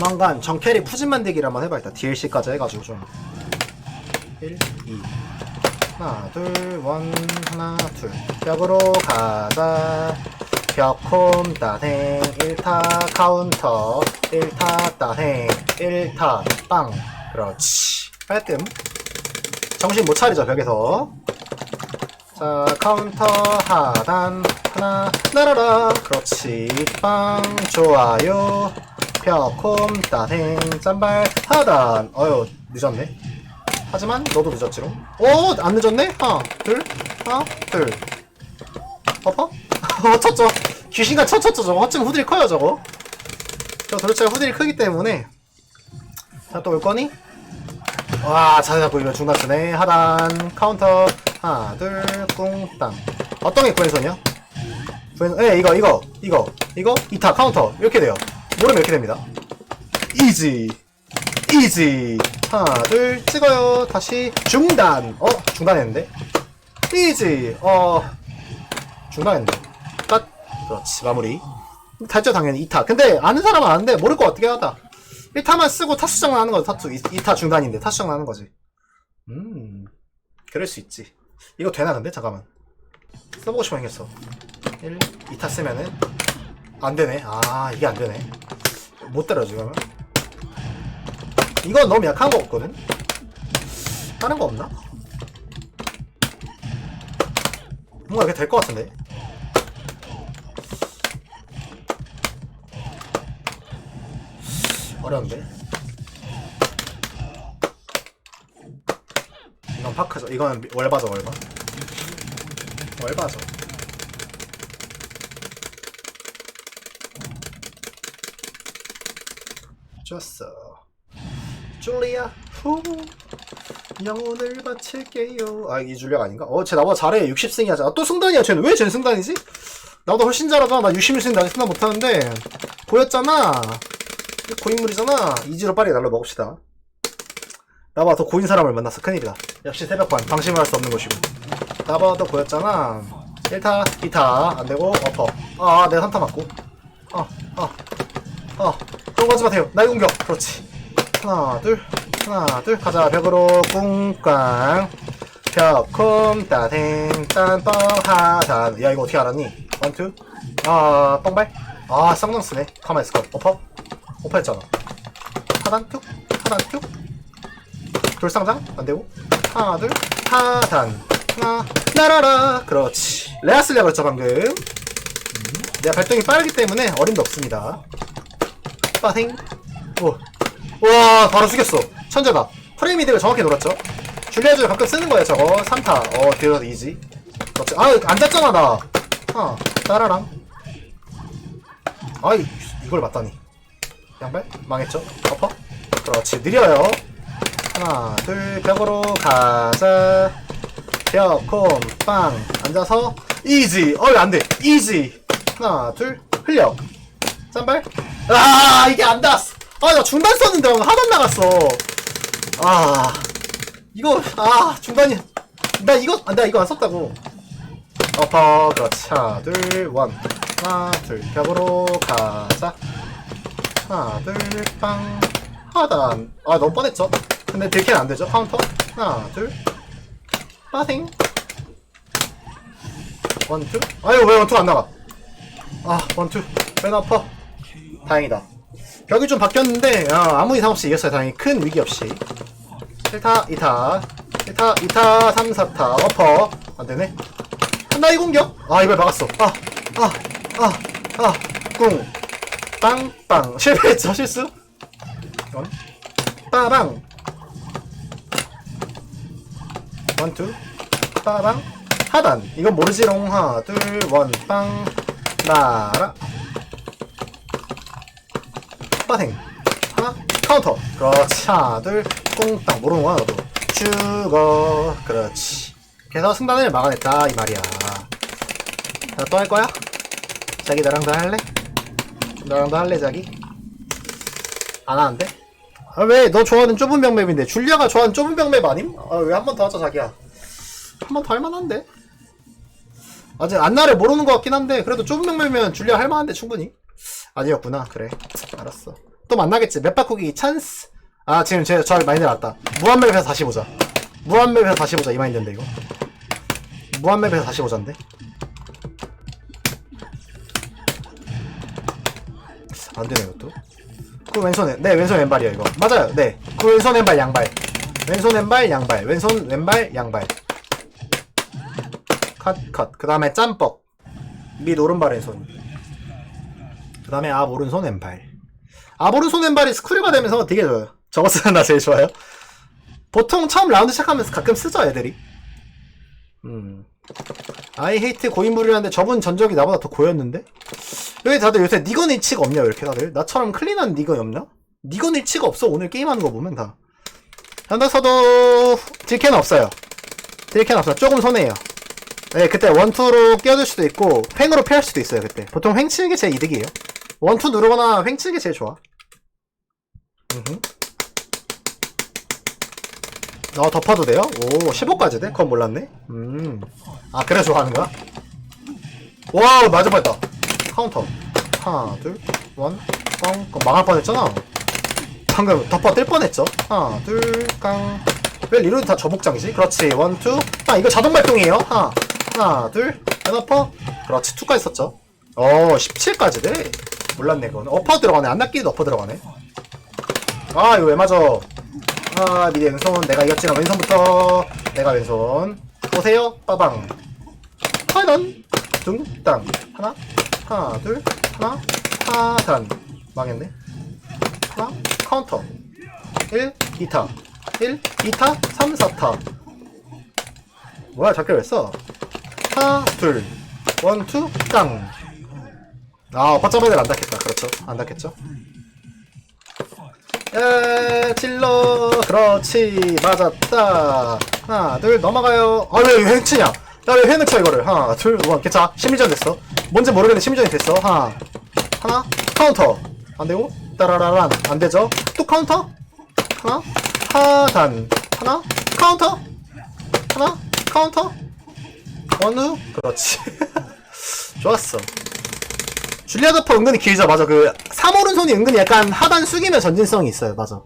조만간 정캐리 푸진 만들기를 한번 해봐야겠다. DLC까지 해가지고 좀. 1, 2 하나 둘원 하나 둘. 벽으로 가자. 벽홈 따생 1타 카운터. 1타 따생 1타 빵. 그렇지. 깔끔 정신 못 차리죠 벽에서. 자 카운터 하단. 하나 날아라. 그렇지. 빵 좋아요 벽홈 따생 짠발 하단. 어휴 늦었네. 하지만 너도 늦었지롱. 오안 늦었네? 하나 둘 하나 둘. 허퍼? 어 쳤죠. 귀신같이 쳤죠 저거. 어쩜 후들이 커요 저거. 저 도대체 후들이 크기 때문에. 자 또 올 거니? 와 자자고 이거 중간 쓰네 하단 카운터. 하나 둘 꿍땅. 어떤 게 구왼손이요? 구왼손 예 이거 이거 이거 이거. 이타 카운터. 이렇게 돼요 모르면 이렇게 됩니다. 이지 이지 하나 둘 찍어요. 다시 중단. 어 중단했는데? 이지 어 중단했는데. 끝. 그렇지 마무리. 탈죠 당연히 2타. 근데 아는 사람은 아는데 모를 것 같긴 하다? 1타만 쓰고 타수정 나는 거지 타수 2타 중단인데 타수정 나는 거지. 음 그럴 수 있지. 이거 되나 근데? 잠깐만. 써보고 싶어 생겼어. 1 2타 쓰면은 안 되네. 아 이게 안 되네. 못 때려지 그러면 이건 너무 약한 거 같거든? 다른 거 없나? 뭔가 이렇게 될 것 같은데? 어려운데? 이건 파크죠. 이건 월바죠 월바? 월바죠 좋았어. 줄리아 후. 영혼을 바칠게요. 아 이 줄리아가 아닌가? 어쟤 나보다 잘해. 60승이야. 아, 또 승단이야 쟤는. 왜 쟤는 승단이지? 나보다 훨씬 잘하잖아 나 61승 나 승단 못하는데 보였잖아. 고인물이잖아. 이지로 빨리 날로 먹읍시다. 나보다 더 고인 사람을 만났어. 큰일이다. 역시 새벽반. 방심을 할수 없는 것이고. 나보다 더 보였잖아. 1타 2타. 안되고 어퍼 아 내가 3타 맞고. 어어어 들어 가지 마세요. 나의 공격. 그렇지. 하나 둘. 하나 둘. 가자. 벽으로 꿍깡 벽콤 따생 딴 뻥 하단 야 이거 어떻게 알았니? 원 투 아 뻥발? 아 쌍둥 쓰네. 가만히 있을 것 어퍼? 어퍼 했잖아. 하단 툭 하단 툭. 돌상장? 안 되고. 하나 둘. 하단. 하나. 나라라. 그렇지. 레아 쓸려 그랬죠 방금. 음, 내가 발동이 빠르기 때문에 어림도 없습니다 빠생. 오. 와 바로 죽였어. 천재다. 프레임 이득을 정확히 노렸죠? 줄리아줄 가끔 쓰는 거예요 저거. 3타. 어 뒤에서 이지 그렇지 아안 잤잖아 나. 아, 따라랑. 아이 이걸 맞다니. 양발? 망했죠? 어퍼 그렇지 느려요. 하나 둘 벽으로 가자. 벽콤빵. 앉아서 이지 어이 안돼. 이지 하나 둘 흘려. 짠발 아 이게 안 닿았어. 아나 중단 썼는데 하단 나갔어. 아 이거 아 중단이 나 이거 아, 나 이거 안 썼다고. 어퍼 그렇지. 하나 둘원. 하나 둘 벽으로 가자. 하나 둘빵 하단. 아 너무 뻔했죠? 근데 들키는 안 되죠? 카운터? 하나 둘. 빠생. 원투. 아유 왜 원투 안 나가? 아 원투. 맨 아파 다행이다. 벽이 좀 바뀌었는데 아, 아무 이상 없이 이겼어요 다행히. 큰 위기 없이. 1타 2타. 1타 2타 3 4타. 어퍼. 안 되네. 한나이 공격? 아 이걸 막았어. 아 아 아 아 꿍. 빵빵. 실패했죠 실수? 원 빠방. 원투. 빠방. 하단. 이건 모르지롱. 하나 둘 원 빵. 나라 빠생 하나 카운터 그렇지 하나 둘 꽁땅 모르는 거야 너도 죽어 그렇지 그래서 승단을 막아냈다 이 말이야 자 또 할 거야? 자기 나랑 도 할래? 나랑도 할래 자기? 안 하는데? 아 왜 너 좋아하는 좁은 병맵인데 줄리아가 좋아하는 좁은 병맵 아님? 아 왜 한 번 더 하자 자기야 한 번 더 할만한데? 아직 안나를 모르는 것 같긴 한데 그래도 좁은 병맵이면 줄리아 할만한데 충분히 아니었구나 그래 알았어 또 만나겠지. 맵 바꾸기 찬스. 아, 지금 제, 저 많이 내려왔다. 무한맵에서 다시 보자. 무한맵에서 다시 보자. 이 마인드인데, 이거. 무한맵에서 다시 보자인데. 안 되네, 이것도. 그 왼손에, 네, 왼손 왼발이야, 이거. 맞아요, 네. 그 왼손 왼발 양발. 왼손 왼발 양발. 왼손 왼발 양발. 컷, 컷. 그 다음에 짬뻑. 밑 오른발 왼손. 그 다음에 앞 오른손 왼발. 앞 오른손 왼발이 스크류가 되면서 되게 좋아요. 저거 쓰는 나 제일 좋아요. 보통 처음 라운드 시작하면서 가끔 쓰죠, 애들이. 음. 아이 헤이트 고인물이라는데 저분 전적이 나보다 더 고였는데? 왜 다들 요새 니건 일치가 없냐, 왜 이렇게 다들? 나처럼 클린한 니건이 없나? 니건 일치가 없어, 오늘 게임하는 거 보면 다. 현다서도 딜캔 없어요. 딜캔 없어. 조금 손해예요. 네, 그때 원투로 끼워줄 수도 있고, 횡으로 피할 수도 있어요, 그때. 보통 횡 치는 게 제일 이득이에요. 원투 누르거나 횡 치는 게 제일 좋아. 음흠. 어, 덮어도 돼요? 오, 15까지 돼? 그건 몰랐네. 음. 아, 그래 좋아하는 거야? 와, 맞아 뻔했다. 카운터. 하나, 둘, 원, 꽝. 그거 망할 뻔했잖아. 방금 덮어 뜰 뻔했죠? 하나, 둘, 깡. 왜 리로드 다 저복장이지? 그렇지. 원, 투. 아, 이거 자동 발동이에요. 하나, 하나, 둘. 덮어. 그렇지. 투까지 썼죠. 어, 17까지 돼. 몰랐네, 그건. 어퍼 들어가네. 안 낚이도 어퍼 들어가네. 아, 이거 왜 맞아? 아, 미리 왼손. 내가 이겼지만 왼손부터. 내가 왼손. 보세요. 빠방. 하단. 둥, 땅. 하나, 하나, 둘, 하나, 하단. 망했네. 하나, 카운터. 1, 2타. 1, 2타, 3, 4타. 뭐야, 작게 왜 써? 하나, 둘, 원, 투, 땅. 아, 버쩌바들 안 닿겠다. 그렇죠. 안 닿겠죠. 에, 찔러. 그렇지. 맞았다. 하나, 둘, 넘어가요. 아, 왜, 왜 횡치냐? 야, 왜 횡을 쳐, 이거를. 하나, 둘, 원. 괜찮아. 심리전 됐어. 뭔지 모르겠는데 심리전이 됐어. 하나, 하나, 카운터. 안 되고, 따라라란. 안 되죠? 또 카운터? 하나, 하단. 하나, 카운터. 하나, 카운터. 원우. 그렇지. 좋았어. 줄리아 더퍼 은근히 길죠. 맞아. 그, 3오른손이 은근히 약간 하단 숙이면 전진성이 있어요. 맞아.